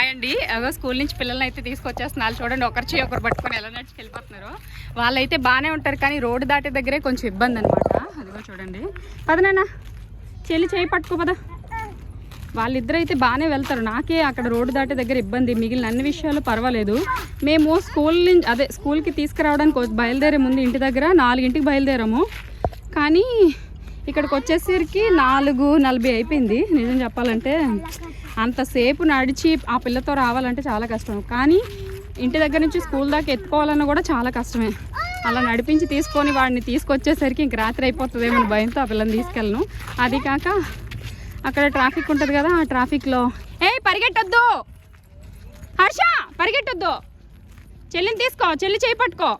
Hi అండి. అగో school నుంచి పిల్లల్ని అయితే తీసుకొచ్చేస్తున్నారు. చూడండి ఒకరి చేయి ఒకరు పట్టుకొని ఎలా నడిచి వెళ్ళిపోతున్నారు. వాళ్ళైతే బాగానే ఉంటారు కానీ రోడ్డు దాటే దగ్గరే కొంచెం ఇబ్బంది అనమాట అదిగో చూడండి. పదనైనా చెల్లి చేయి పట్టుకో పద. వాళ్ళిద్దరు అయితే బాగానే వెళ్తారు. నాకే అక్కడ రోడ్డు దాటే దగ్గర ఇబ్బంది. మిగిలిన అన్ని విషయాలు పర్వాలేదు. మేము స్కూల్ నుంచి అదే స్కూల్కి తీసుకురావడానికి బయలుదేరే ముందు ఇంటి దగ్గర నాలుగింటికి బయలుదేరాము. కానీ ఇక్కడికి వచ్చేసరికి నాలుగు నలభై అయిపోయింది. నిజం చెప్పాలంటే అంతసేపు నడిచి ఆ పిల్లతో రావాలంటే చాలా కష్టం. కానీ ఇంటి దగ్గర నుంచి స్కూల్ దాకా ఎత్తుకోవాలన్నా కూడా చాలా కష్టమే. అలా నడిపించి తీసుకొని వాడిని తీసుకొచ్చేసరికి ఇంక రాత్రి అయిపోతుందేమో భయంతో ఆ పిల్లని తీసుకెళ్ళను. అది కాక అక్కడ ట్రాఫిక్ ఉంటుంది కదా ఆ ట్రాఫిక్లో ఏ పరిగెట్టొద్దు! హర్ష పరిగెట్టొద్దు! చెల్లిని తీసుకో చెల్లి చేయి పట్టుకో.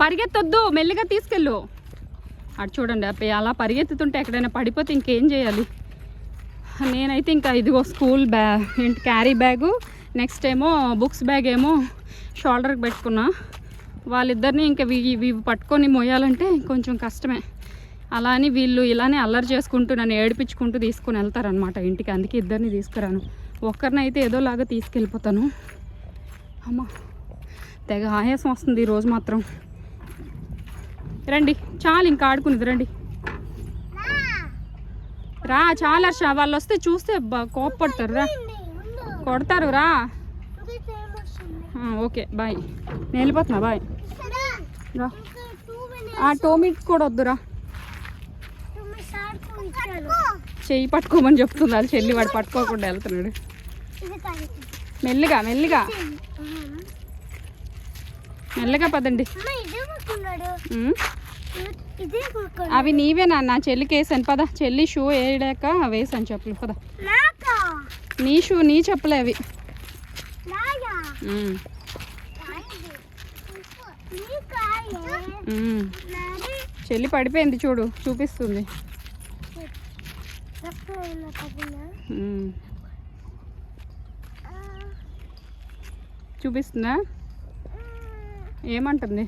పరిగెత్తొద్దు మెల్లిగా తీసుకెళ్ళు. అటు చూడండి అప్ప అలా పరిగెత్తుతుంటే ఎక్కడైనా పడిపోతే ఇంకేం చేయాలి? నేనైతే ఇంకా ఇదిగో స్కూల్ బ్యా ఏంటి క్యారీ బ్యాగు నెక్స్ట్ ఏమో బుక్స్ బ్యాగ్ ఏమో షోల్డర్కి పెట్టుకున్నా. వాళ్ళిద్దరిని ఇంకా ఇవి ఇవి పట్టుకొని మోయాలంటే కొంచెం కష్టమే. అలా అని వీళ్ళు ఇలానే అల్లరి చేసుకుంటూ నన్ను ఏడిపించుకుంటూ తీసుకుని వెళ్తారనమాట ఇంటికి. అందుకే ఇద్దరిని తీసుకురాను. ఒక్కరినైతే ఏదోలాగా తీసుకెళ్ళిపోతాను. అమ్మ తెగ ఆయాసం వస్తుంది ఈరోజు మాత్రం. రండి చాలు ఇంకా ఆడుకునేది రండి. రా చాలా హర్ష వాళ్ళు వస్తే చూస్తే కోప్పడతారు రా. కొడతారు రా. Okay bye. నేను వెళ్ళిపోతున్నా బాయ్. రా. ఆ టోమిట్ కూడా వద్దురా చెయ్యి పట్టుకోమని చెప్తుంది అది చెల్లి వాడు పట్టుకోకుండా వెళ్తున్నాడు. మెల్లిగా మెల్లిగా. మెల్లగా పదండి. అవి నీవే నాన్న చెల్లికి వేసాను పద చెల్లి షూ వేయడాక వేసాను చెప్పులు పద. నీ షూ నీ చెప్పులే అవి. చెల్లి పడిపోయింది చూడు చూపిస్తుంది. చూపిస్తుందా? ఏమంటుంది?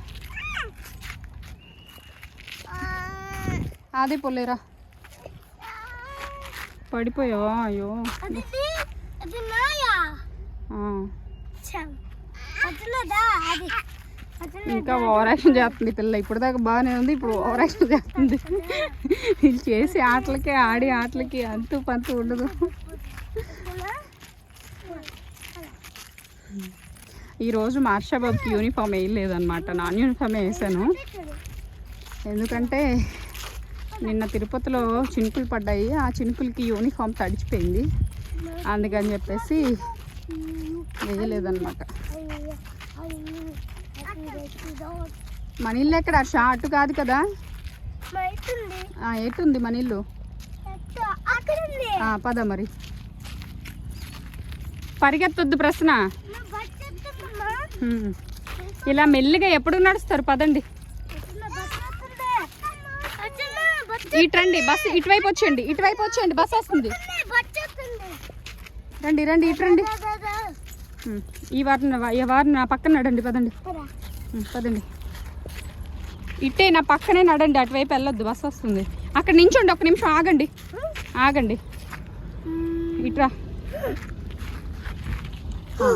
అదే పొలేరా పడిపోయావా? అయ్యో. ఇంకా ఓవర్ యాక్షన్ చేస్తుంది పిల్ల. ఇప్పుడు దాకా బాగానే ఉంది ఇప్పుడు ఓవర్ యాక్షన్ చేస్తుంది. వీళ్ళు చేసి ఆటలకి ఆడి ఆటలకి అంతు పంతు ఉండదు. ఈరోజు మార్షాబాబుకి యూనిఫామ్ వేయలేదన్నమాట. నాన్ యూనిఫామే వేసాను. ఎందుకంటే నిన్న తిరుపతిలో చినుకులు పడ్డాయి. ఆ చినుకులకి యూనిఫామ్ తడిచిపోయింది. అందుకని చెప్పేసి వేయలేదన్నమాట. మన ఇల్లు ఎక్కడ? షా అటు కాదు కదా? ఎటుంది మన ఇల్లు పద మరి. పరిగెత్తొద్దు ప్రశ్న. ఇలా మెల్లిగా ఎప్పుడు నడుస్తారు? పదండి. ఇటండి బట్టెత్తుంది బస్సు ఇటువైపు వచ్చేయండి ఇటువైపు వచ్చేయండి బస్సు వస్తుంది. రండి రండి ఇటు రండి ఈ వారిన ఈ వారిని నా పక్కన నడండి పదండి. పదండి. ఇట్టే నా పక్కనే నడండి అటువైపు వెళ్ళొద్దు బస్సు వస్తుంది. అక్కడ నించోండి ఒక నిమిషం ఆగండి. ఆగండి. ఇట్రా.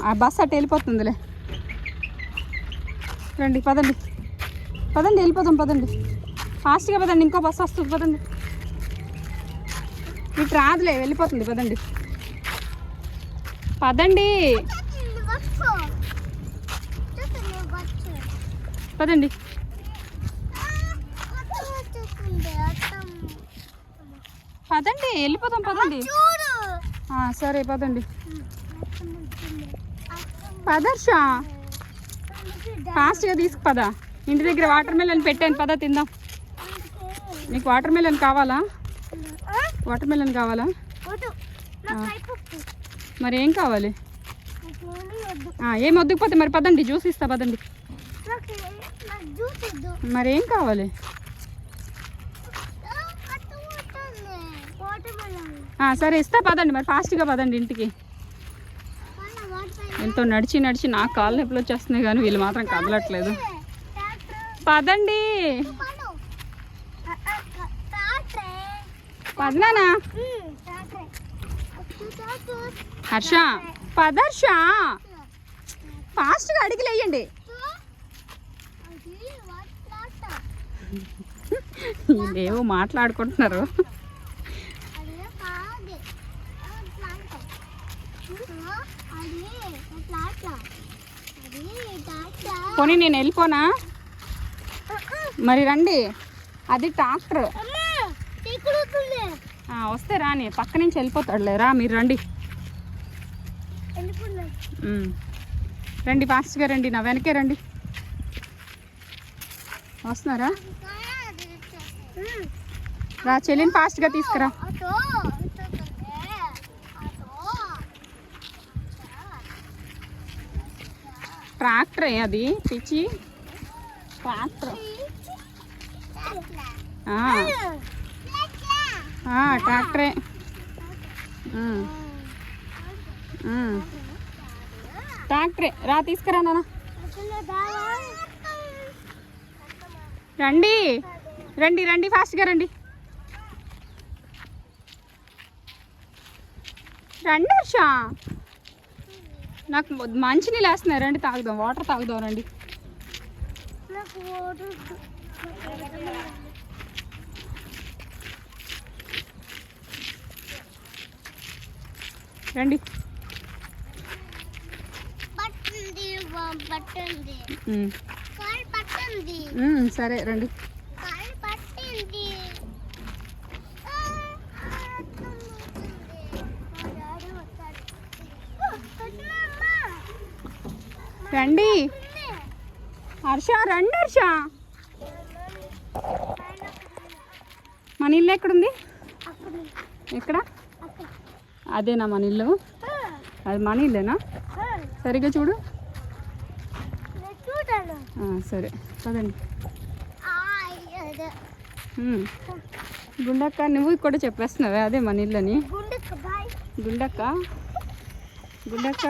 ఆ బస్సు అటు వెళ్ళిపోతుందిలే. రండి పదండి. పదండి వెళ్ళిపోదాం పదండి. ఫాస్ట్గా పదండి ఇంకో బస్సు వస్తుంది పదండి. ఇటు రాదులే వెళ్ళిపోతుంది పదండి. పదండి. పదండి. పదండి వెళ్ళిపోదాం పదండి. సరే పదండి. పదర్షా ఫాస్ట్గా తీసుకు పద. ఇంటి దగ్గర వాటర్ మెలన్ పెట్టాను పద తిందాం. నీకు వాటర్ మెలన్ కావాలా? వాటర్ మెలన్ కావాలా? మరి ఏం కావాలి? ఏం వద్దుకుపోతే మరి పదండి జ్యూస్ ఇస్తా పదండి. మరి ఏం కావాలి? సరే ఇస్తా పదండి మరి ఫాస్ట్గా పదండి ఇంటికి. ఎంతో నడిచి నడిచి నాకు కాళ్ళు నొప్పులు వచ్చేస్తున్నాయి కానీ వీళ్ళు మాత్రం కదలట్లేదు. పదండి. పదనానా హర్ష పదర్ష. ఫాస్ట్గా అడిగిలేయండి ఏవో మాట్లాడుకుంటున్నారు. అది పోనీ నేను వెళ్ళిపోనా? మరి రండి. అది ట్రాక్టర్. వస్తే రాని. పక్క నుంచి వెళ్ళిపోతాడులే. రా మీరు రండి. రండి ఫాస్ట్గా రండి. నా వెనకే రండి. వస్తున్నారా? రా చెల్లిని ఫాస్ట్గా తీసుకురా. ట్రాక్టర్ అది. పిచ్చి. ట్రాక్టర్. ట్రాక్టరే. ట్రాక్టరే. రా తీసుకురా నాన్న. రండి. రండి రండి ఫాస్ట్గా రండి. రండి హర్ష. నాకు మంచినీళ్ళు వేస్తున్నాయి రండి తాగుదాం వాటర్ తాగుదాం రండి. రండి. సరే రండి. రండి. హర్ష రండి హర్ష. మన ఇల్లు ఎక్కడుంది? ఎక్కడ? అదేనా మన ఇల్లు? అది మన ఇల్లేనా? సరిగ్గా చూడు. సరే. పదండి. గుండక్క నువ్వు కూడా చెప్పేస్తున్నావే అదే మన ఇల్లు అని గుండెకు బాయ్. గుండక్క? గుండక్క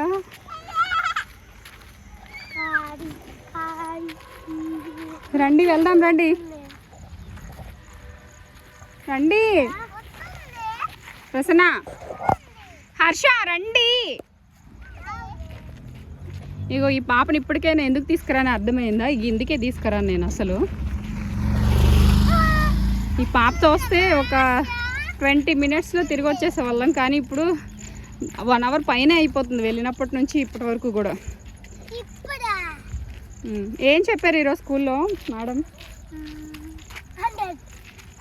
కాడి కాడి రండి వెళ్దాం రండి. రండి. ప్రసన్న. హర్ష రండి. ఇగో ఈ పాపని ఇప్పటికైనా ఎందుకు తీసుకురాని అర్థమైందా? ఇందుకే తీసుకురాను నేను అసలు. ఈ పాపతో వస్తే ఒక ట్వంటీ మినిట్స్లో తిరిగి వచ్చేసే వాళ్ళం కానీ ఇప్పుడు వన్ అవర్ పైన అయిపోతుంది వెళ్ళినప్పటి నుంచి ఇప్పటి వరకు కూడా. ఏం చెప్పారు ఈరోజు స్కూల్లో మేడం?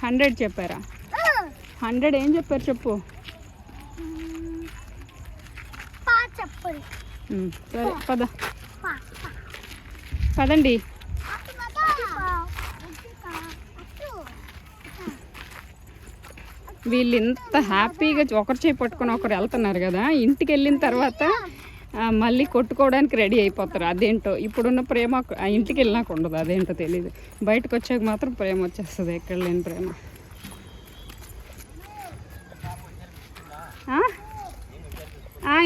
హండ్రెడ్ చెప్పారా? హండ్రెడ్ ఏం చెప్పారు చెప్పు. సరే పద. పదండి. వీళ్ళు ఇంత హ్యాపీగా ఒకరు చేయి పట్టుకొని ఒకరు వెళ్తున్నారు కదా ఇంటికి వెళ్ళిన తర్వాత మళ్ళీ కొట్టుకోవడానికి రెడీ అయిపోతారు. అదేంటో ఇప్పుడున్న ప్రేమ ఇంటికి వెళ్ళినాక ఉండదు. అదేంటో తెలియదు బయటకు వచ్చాక మాత్రం ప్రేమ వచ్చేస్తుంది. ఎక్కడ లేని ప్రేమ.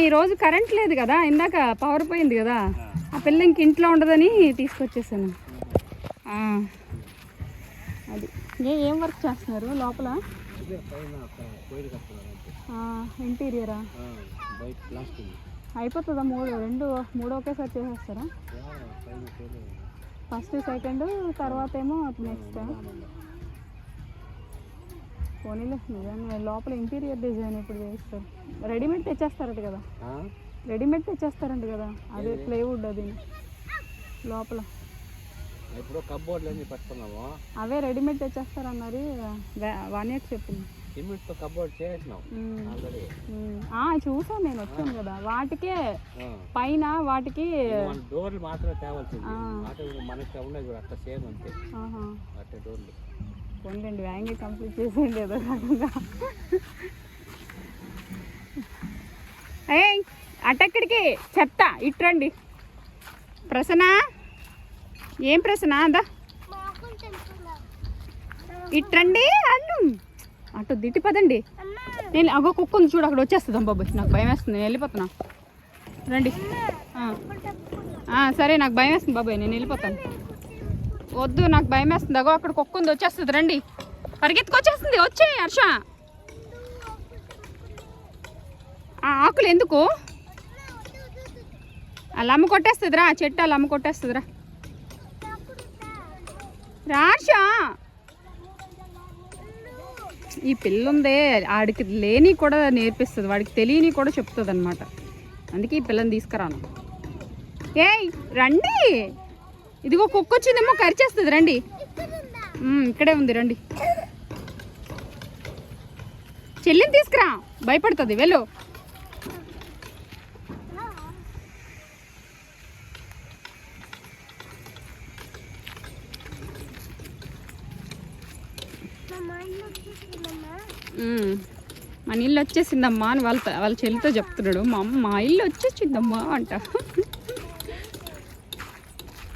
ఈరోజు కరెంట్ లేదు కదా. ఇందాక పవర్ పోయింది కదా. ఆ పిల్ల ఇంక ఇంట్లో ఉండదని తీసుకొచ్చేసాను. అది. ఏ ఏం వర్క్ చేస్తున్నారు లోపల? ఇంటీరియరా? అయిపోతుందా? మూడు రెండు మూడు ఒకేసారి చేసేస్తారా? ఫస్ట్ సెకండ్ తర్వాత ఏమో నెక్స్ట్. పోనీలే నిజంగా లోపల ఇంటీరియర్ డిజైన్ ఇప్పుడు చేస్తారు. రెడీమేడ్ తెచ్చేస్తారట కదా? రెడీమేడ్ తెచ్చేస్తారంట కదా? అదే ప్లేవుడ్ అది. లోపల. ఇప్పుడు కబ్బోర్డ్లు అవే రెడీమేడ్ తెచ్చేస్తారన్నారు. వన్ ఇయర్ చెప్పింది. సిమెంట్తో కబ్బోర్డ్ చేసినాం ఉమ్. ఆల్రెడీ. ఉమ్. ఆ, చూసాను నేను వచ్చాను కదా. వాటికే పైన వాటికి డోర్లు మాత్రమే తేవాల్సింది. మనకి ఉన్నాయి కూడా అట్లా సేమ్ అంతే. అట్టే డోర్లు. పోన్లేండి వ్యాంగి కంప్లీట్ చేసేయండి ఏదో రకంగా ఏయ్ అటెక్కడికి చెప్తా ఇట్రండి. ప్రసన్న ఏం ప్రసన్న? అందా. ఇట్రండి అల్లు అటు దిట్టి పదండి. నేను అగో కుక్క ఉంది చూడు అక్కడ వచ్చేస్తుందాం బాబాయ్. నాకు భయం వేస్తుంది నేను వెళ్ళిపోతున్నా. రండి. సరే నాకు భయం వేస్తుంది బాబాయ్ నేను వెళ్ళిపోతాను. వద్దు నాకు భయం వేస్తుంది. అగో అక్కడ కుక్క ఉంది వచ్చేస్తుంది రండి. పరిగెత్తుకొచ్చేస్తుంది వచ్చే హర్ష. ఆ ఆకులు ఎందుకు? అలా అమ్మ కొట్టేస్తుందిరా చెట్టు అలా అమ్మ కొట్టేస్తుందిరా. రాషా ఈ పిల్ల ఉందే ఆడికి లేని కూడా నేర్పిస్తుంది వాడికి తెలియని కూడా చెప్తుంది అనమాట అందుకే ఈ పిల్లని తీసుకురాను. ఏయ్ రండి! ఇదిగో కుక్క వచ్చిందేమో కరిచేస్తుంది రండి. ఇక్కడే ఉంది రండి. చెల్లిని తీసుకురా. భయపడుతుంది వెళ్ళు ఉమ్, మన ఇల్లు వచ్చేసిందమ్మా అని వాళ్ళ వాళ్ళ చెల్లితో చెప్తున్నాడు. మా అమ్మ మా ఇల్లు వచ్చేసిందమ్మా అంట.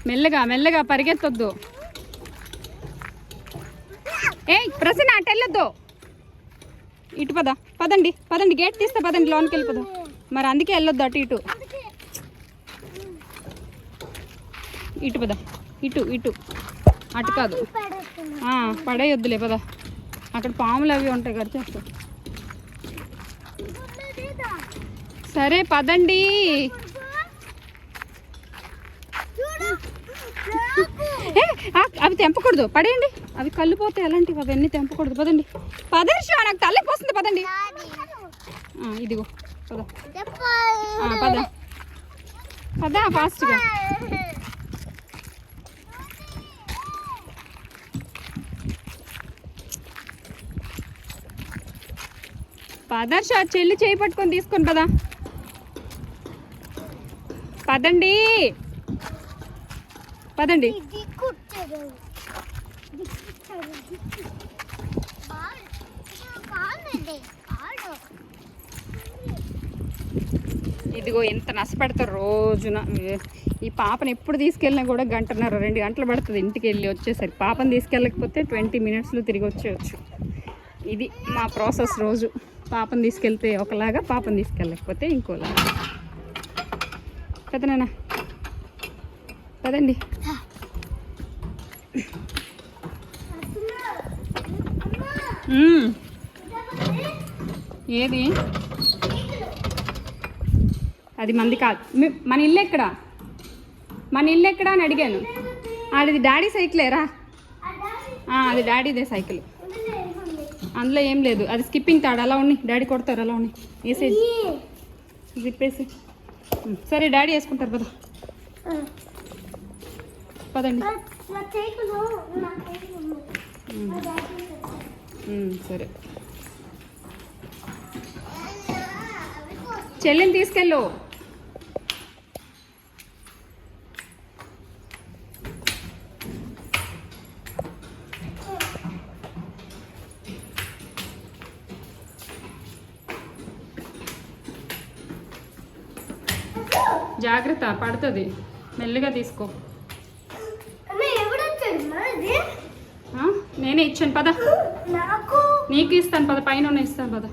మెల్లగా మెల్లగా పరిగెత్తొద్దు. ఏ ప్రసన్న అటు వెళ్ళొద్దు. ఇటు పద పదండి పదండి గేట్ తీస్తే పదండి లోనికి వెళ్ళిపోదాం. మరి అందుకే వెళ్ళొద్దు అటు ఇటు. ఇటు పద ఇటు ఇటు. అటు కాదు. ఆ, పడేయొద్దులే పద. అక్కడ పాములు అవి ఉంటాయి కదా చేస్తా సరే పదండి. అవి తెంపకూడదు. పడేయండి. అవి కళ్ళు పోతాయి అలాంటివి అవన్నీ తెంపకూడదు. పదండి. పదర్శ నాకు తల్లికి వస్తుంది పదండి. ఇదిగో. పద. పద. పద ఫాస్ట్గా. పదర్శ చెల్లి చేయి పట్టుకొని తీసుకొని పదా. పదండి. పదండి. ఇదిగో ఎంత నష్టపెడతారు రోజున. ఈ పాపను ఎప్పుడు తీసుకెళ్ళినా కూడా గంటన్నర రెండు గంటలు పడుతుంది ఇంటికి వెళ్ళి వచ్చేసరికి. పాపను తీసుకెళ్ళకపోతే ట్వంటీ మినిట్స్లో తిరిగి వచ్చేయచ్చు. ఇది మా ప్రాసెస్ రోజు. పాపను తీసుకెళ్తే ఒకలాగా పాపను తీసుకెళ్ళకపోతే ఇంకోలాగా. పెదనాన్న పదండి. ఏది? అది మంది కాదు. మన ఇల్లు ఎక్కడ? మన ఇల్లు ఎక్కడ అని అడిగాను. అది డాడీ సైకిలేరా అది డాడీదే సైకిల్. అందులో ఏం లేదు. అది స్కిప్పింగ్ తాడు. అలా ఉన్నాయి డాడీ కొడతారు అలా ఉన్నాయి వేసేది జిప్పేసి సరే డాడీ వేసుకుంటారు పద. పదండి. సరే. చెల్లిని తీసుకెళ్ళు. జాగ్రత్త పడుతుంది. మెల్లిగా తీసుకో. నేనే ఇచ్చాను పద. నాకు? ఇస్తాను పద. పైన ఇస్తాను పద.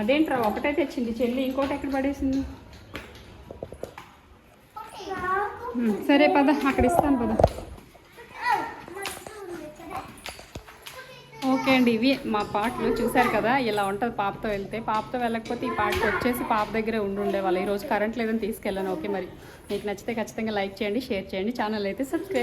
అదేంట్రా ఒకటే తెచ్చింది. చెల్లి ఇంకోటి ఎక్కడ పడేసింది? సరే పద. అక్కడ ఇస్తాను పద. అండి ఇవి మా పాటలు చూశారు కదా ఇలా ఉంటుంది పాపతో వెళ్తే. పాపతో వెళ్ళకపోతే ఈ పాటకు వచ్చేసి పాప దగ్గరే ఉండి ఉండేవాళ్ళు. ఈరోజు కరెంట్ లేదని తీసుకెళ్ళాను. ఓకే మరి. మీకు నచ్చితే ఖచ్చితంగా లైక్ చేయండి షేర్ చేయండి. ఛానల్ అయితే సబ్స్క్రైబ్